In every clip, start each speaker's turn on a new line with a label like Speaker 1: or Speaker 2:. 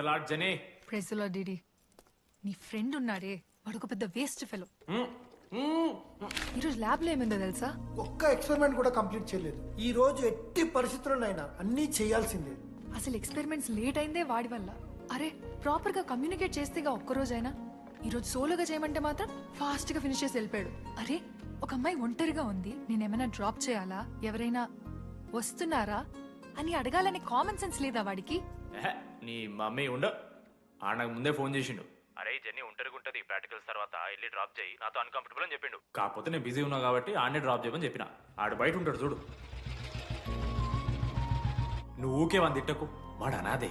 Speaker 1: Lord జనే.
Speaker 2: ప్రెజలో డిడి నీ ఫ్రెండ్ ఉన్నాడే వాడు ఒక పెద్ద వేస్ట్ ఫెలో ఈరోజు ల్యాబ్లో ఏమైందో తెలుసా?
Speaker 3: ఒక్క ఎక్స్పెరిమెంట్ కూడా కంప్లీట్ చేయలేదు. ఈ రోజు ఎట్టి పరిస్థితుల్లోనైనా అన్నీ చేయాల్సిందే.
Speaker 2: అసలు ఎక్స్పెరిమెంట్స్ లేట్ అయిందే వాడి వల్ల. అరే ప్రాపర్గా కమ్యూనికేట్ చేస్తేగా ఒక్క రోజైనా ఈరోజు సోలోగా చేయమంటే మాత్రం ఫాస్ట్గా ఫినిష్ చేసి వెళ్ళిపోయాడు. అరే ఒక అమ్మాయి ఒంటరిగా ఉంది. నేనేమైనా డ్రాప్ చేయాలా? ఎవరైనా వస్తున్నారా? అని అడగాలనే కామన్ సెన్స్ లేదా వాడికి?
Speaker 1: నీ మమ్మీ ఉండ. ఆ నాకు ముందే ఫోన్ చేసిండు. అరే జర్నీ ఒంటరిగా ఉంటుంది. ప్రాక్టికల్స్ తర్వాత వెళ్ళి డ్రాప్ చేయి. నాతో అన్కంఫర్టబుల్ అని చెప్పిండు. కాకపోతే నేను బిజీ ఉన్నా కాబట్టి ఆడనే డ్రాప్ చేయమని చెప్పిన. ఆడు బయట ఉంటాడు చూడు. నువ్వు ఊకే వంద తిట్టకు. వాడు అనాదే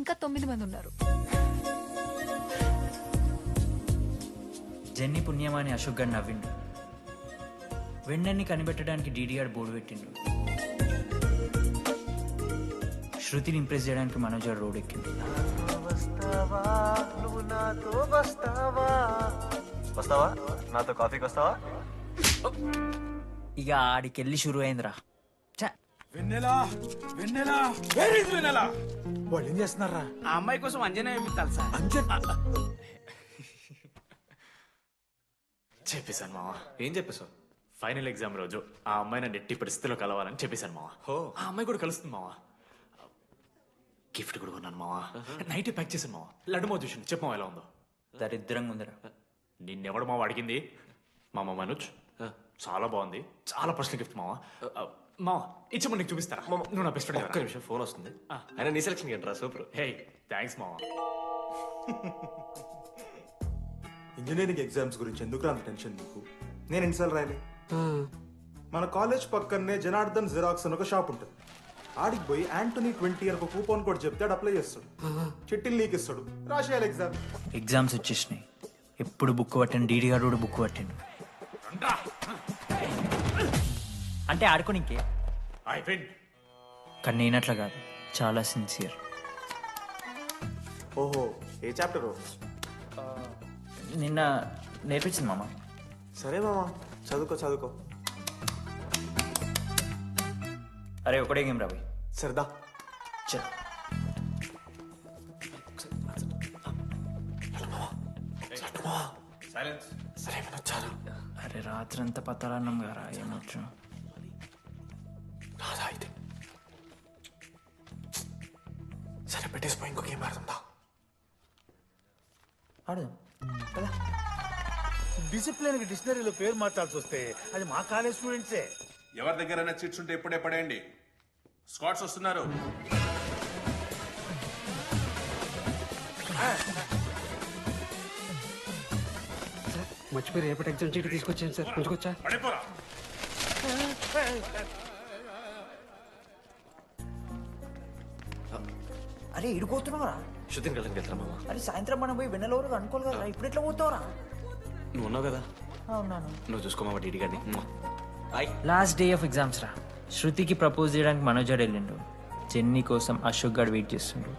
Speaker 2: ఇంకా తొమ్మిది మంది ఉన్నారు.
Speaker 4: జెన్నీ పుణ్యమాని అశోక్ గారు నవ్విండు. వెండన్ని కనిపెట్టడానికి డీడీఆర్ బోర్డు పెట్టిండు. శృతిని ఇంప్రెస్ చేయడానికి మనోజ్ గారు రోడ్ ఎక్కిండు.
Speaker 5: వస్తావా? నాతో కాఫీకి వస్తావా?
Speaker 4: ఇక ఆడికెళ్ళి షురు అయిందిరా.
Speaker 6: వెన్నెలా? వెన్నెలా? వెన్నెలా?
Speaker 7: వాళ్ళు ఏం చేస్తున్నారా?
Speaker 6: ఆ అమ్మాయి కోసం అంజనా ఏమిట్టాలి సార్.
Speaker 1: చెప్పేశాను మావా. ఏం చెప్పేశావు? ఫైనల్ ఎగ్జామ్ రోజు ఆ అమ్మాయి నన్ను ఎట్టి పరిస్థితిలో కలవాలని చెప్పేశాను మావా. ఆ అమ్మాయి కూడా కలుస్తుంది మావా. గిఫ్ట్ కూడా కొన్నాను మావా. నైట్ ప్యాక్ చేశాను మావా. లడ్డు మావ చూసిండు. చెప్పు మావా ఎలా ఉందో.
Speaker 4: దరిద్రంగా ఉందిరా.
Speaker 1: నిన్నెవడు మావ అడిగింది? మామ మనోజ్. చాలా బాగుంది. చాలా పర్సనల్ గిఫ్ట్ మావా. మావా ఇచ్చమని నీకు చూపిస్తారా? నువ్వు నా బెస్ట్
Speaker 5: ఒక్క
Speaker 1: ఫ్రెండ్
Speaker 5: నిమిషం ఫోన్ వస్తుంది. అయినా నీ సెలక్షన్ ఏంట్రా? సూపర్.
Speaker 1: హే థ్యాంక్స్ మావా
Speaker 8: ఇంజనీరింగ్ ఎగ్జామ్స్ గురించి ఎందుకు అంత టెన్షన్ నీకు? నేను ఎన్నిసార్లు రాయలే? మన కాలేజ్ పక్కనే జనార్దన్ జిరాక్స్ అని ఒక షాప్ ఉంటుంది. ఆడికి పోయి యాంటనీ ట్వంటీ ఇయర్ ఒక కూపన్ కోడ్ చెప్తే ఆడు అప్లై చేస్తాడు. చిట్టిల్ నీకు ఇస్తాడు. రాసేయాలి ఎగ్జామ్
Speaker 4: ఎగ్జామ్స్ వచ్చేసినాయి. ఎప్పుడు బుక్ పట్టాను డీడీఆర్ కూడా బుక్ పట్టాను అంటే ఆడుకోనికే
Speaker 1: అయిపోయింది
Speaker 4: కానీ నేనట్లా కాదు. చాలా సిన్సియర్.
Speaker 8: ఓహో ఏ చాప్టర్
Speaker 4: నిన్న నేర్పించింది మామ.
Speaker 8: సరే మామా చదువుకో చదువుకో.
Speaker 4: అరే ఒకటే గేమ్ రాబోయ్
Speaker 8: సరదా
Speaker 4: చల్
Speaker 8: సరే వినొచ్చారు
Speaker 4: అరే రాత్రంతా పత్తాలన్నం గారా? ఏమొచ్చు? ఆడదాం.
Speaker 6: డిసిప్లిన్కి డిక్షనరీలో పేరు మార్చాల్సి వస్తే అది మా కాలేజ్ స్టూడెంట్సే.
Speaker 9: ఎవరి దగ్గరైనా చిట్స్ ఉంటే ఇప్పుడే పడేయండి. స్కాట్స్ వస్తున్నారు.
Speaker 10: మర్చిపోయి రేపటి ఎగ్జామ్ చీటి తీసుకొచ్చాను సార్. ఉంచుకొచ్చా
Speaker 9: పడిపోరా.
Speaker 4: అరే ఇడిపోతున్నావురా.
Speaker 5: శృతిని కళ్ళకి వెళ్తారా మామ
Speaker 4: అరే సాయంత్రం మనం పోయి వెన్నెలవరకు అనుకోవాలి కదా ఇప్పుడు ఎట్లా పోతావురా?
Speaker 5: నువ్వు ఉన్నావు కదా?
Speaker 4: అవునాను
Speaker 5: నువ్వు చూసుకోమా డీడీ గారిని?
Speaker 4: లాస్ట్ డే ఆఫ్ ఎగ్జామ్స్ రా. శృతికి ప్రపోజ్ చేయడానికి మనోజాడు వెళ్ళిండు. జెన్నీ కోసం అశోక్ గాడు వెయిట్ చేస్తుండు.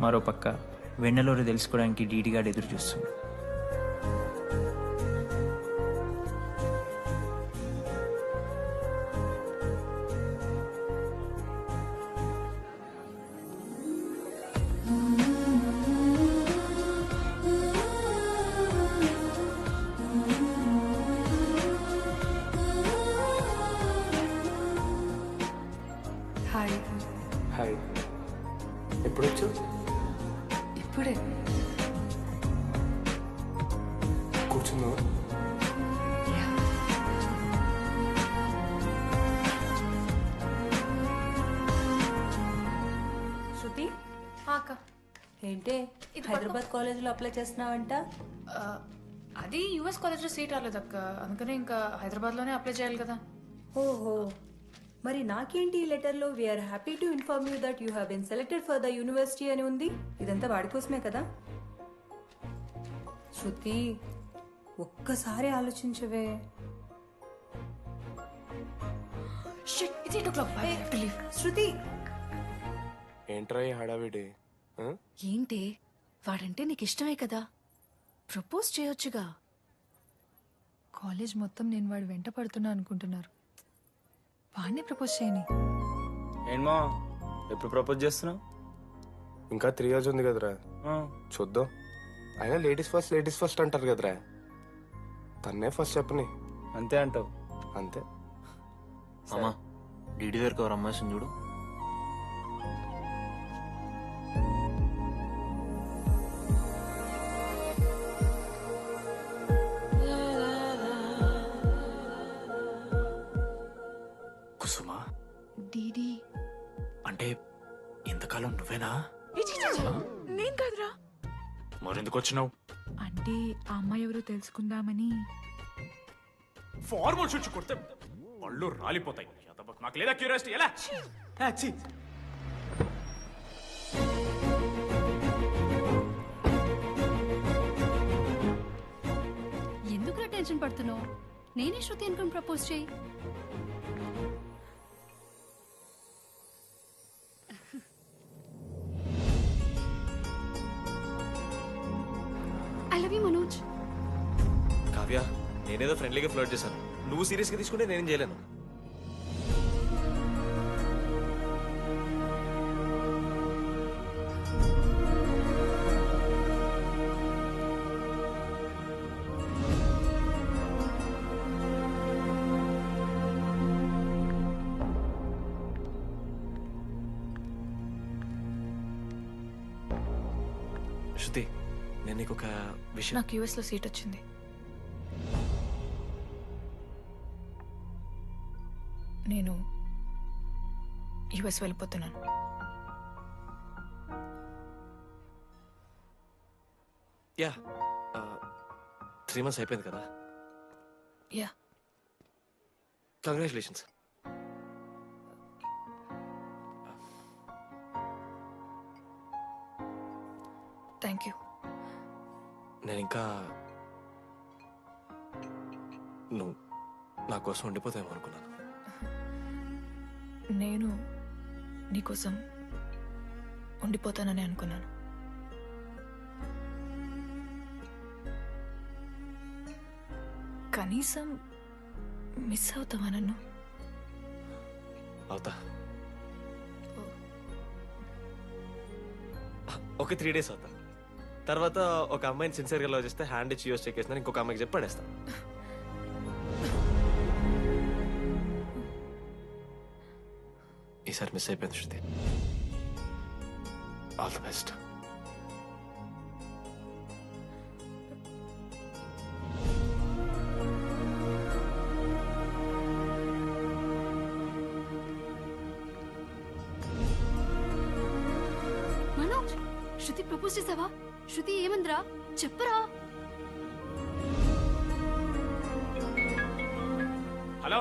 Speaker 4: మరో పక్క వెన్నెలూరు తెలుసుకోవడానికి డీడీ గాడు ఎదురు చూస్తుండు.
Speaker 2: అక్క.
Speaker 11: ఏంటే హైదరాబాద్ కాలేజీలో అప్లై చేస్తున్నావంట?
Speaker 2: అది యుఎస్ కాలేజ్లో సీట్ రాలేదు అక్క. అందుకనే ఇంకా హైదరాబాద్లోనే అప్లై చేయాలి కదా.
Speaker 11: ఓహో. మరి నాకేంటి ఈ లెటర్లో we are happy to inform you that you have been selected for the university అని ఉంది? ఇదంతా వాడి కోసమే కదా? శృతి ఒక్కసారి ఆలోచించవే. శృతి!
Speaker 5: ఏంట్రా హడావిడి?
Speaker 12: ఏంటి? వాడంటే నీకు ఇష్టమే కదా. ప్రపోజ్ చేయొచ్చుగా.
Speaker 2: కాలేజ్ మొత్తం నేను వాడు వెంట పడుతున్నా అనుకుంటున్నారు. వాడిని ప్రపోజ్ చేయని.
Speaker 5: ఏంటమ్మా ఎప్పుడు ప్రపోజ్ చేస్తున్నావు? ఇంకా త్రీ ఇయర్స్ ఉంది కదరా. చూద్దాం. అయినా లేడీస్ ఫస్ట్ లేడీస్ ఫస్ట్ అంటారు కదరా. తన్నే ఫస్ట్ చెప్పని. అంతే అంటావు. అంతే.
Speaker 1: అమ్మా డీడీ దగ్గరకు ఎవరు అమ్మాయి చూడు. మరెందుకు వచ్చినావు
Speaker 12: అంటే ఆ అమ్మాయి ఎవరో తెలుసుకుందామని.
Speaker 1: ఫార్మల్ షూట్స్ కొడితే పళ్ళు రాలిపోతాయి. యాదవ్వకు మాకు లేదా క్యూరియాసిటీ ఎలా? ఆ, ఛీ.
Speaker 12: ఎందుకురా టెన్షన్ పడుతున్నావు? నేనే శృతి అనుకుని ప్రపోజ్ చేయి.
Speaker 5: నేనేదో ఫ్రెండ్లీగా ఫ్లోట్ చేశాను. నువ్వు సీరియస్గా తీసుకుంటే నేనేం చేయలేను. శృతి నేను నీకు ఒక విషయం.
Speaker 2: నాకు యుఎస్లో సీట్ వచ్చింది. నేను యుఎస్ వెళ్ళిపోతున్నాను.
Speaker 5: యా త్రీ మంత్స్ అయిపోయింది కదా?
Speaker 2: యా.
Speaker 5: కంగ్రాచులేషన్స్
Speaker 2: థ్యాంక్ యూ
Speaker 5: నేను ఇంకా నువ్వు నా కోసం ఉండిపోతాయేమో అనుకున్నాను.
Speaker 2: నేను నీకోసం ఉండిపోతానని అనుకున్నాను. కనీసం మిస్ అవుతావా నన్ను?
Speaker 5: అవుతా. ఒక త్రీ డేస్ అవుతా. తర్వాత ఒక అమ్మాయిని సిన్సియర్గా లవ్ చేస్తే హ్యాండ్ ఇచ్చి యూస్ చెక్ ఇంకొక అమ్మాయికి చెప్పి ఈసారి మిస్ అయిపోయింది Shruti all the best
Speaker 12: Manoj Shruti propose చేసావా శృతి ఏమందిరా చెప్పరా
Speaker 1: హలో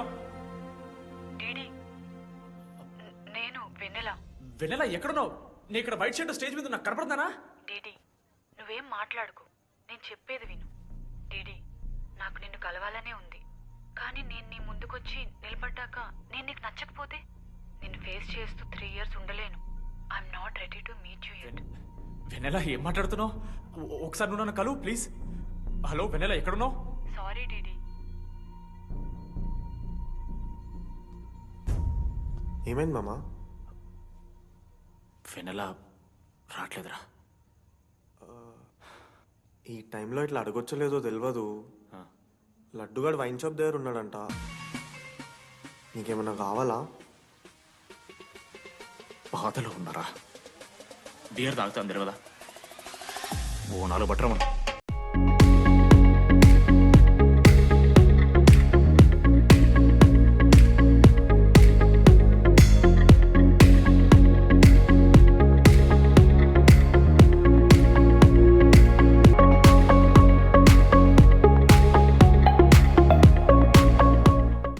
Speaker 11: వెన్నెల
Speaker 1: ఎక్కడున్నావు? నీ ఇక్కడ వైట్ షర్ట్ స్టేజ్ మీద నాకు కనపడుతున్నానా
Speaker 11: డీడీ నువ్వేం మాట్లాడుకో. నేను చెప్పేది విను. డీడీ నాకు నిన్ను కలవాలనే ఉంది.
Speaker 13: కానీ నేను నీ ముందుకొచ్చి నిలబడ్డాక నేను నీకు నచ్చకపోతే? నేను ఫేస్ చేస్తూ త్రీ ఇయర్స్ ఉండలేను. I'm not ready to meet you yet
Speaker 1: Vennela ఏం మాట్లాడుతున్నావు? ఒకసారి నువ్వు నన్ను కలువు ప్లీజ్ హలో వెనెల ఎక్కడున్నావు?
Speaker 13: Sorry DD.
Speaker 14: ఏమైంది మామా?
Speaker 1: వెనెల రావట్లేదురా
Speaker 14: ఈ టైంలో ఇట్లా అడగొచ్చో లేదో తెలియదు లడ్డుగాడు వైన్ షాప్ దగ్గర ఉన్నాడంట. నీకేమన్నా కావాలా?
Speaker 1: బాధలో ఉన్నారా? బియర్ తాగుతాను తెలియదా ఓ నాలుగు బట్టరమను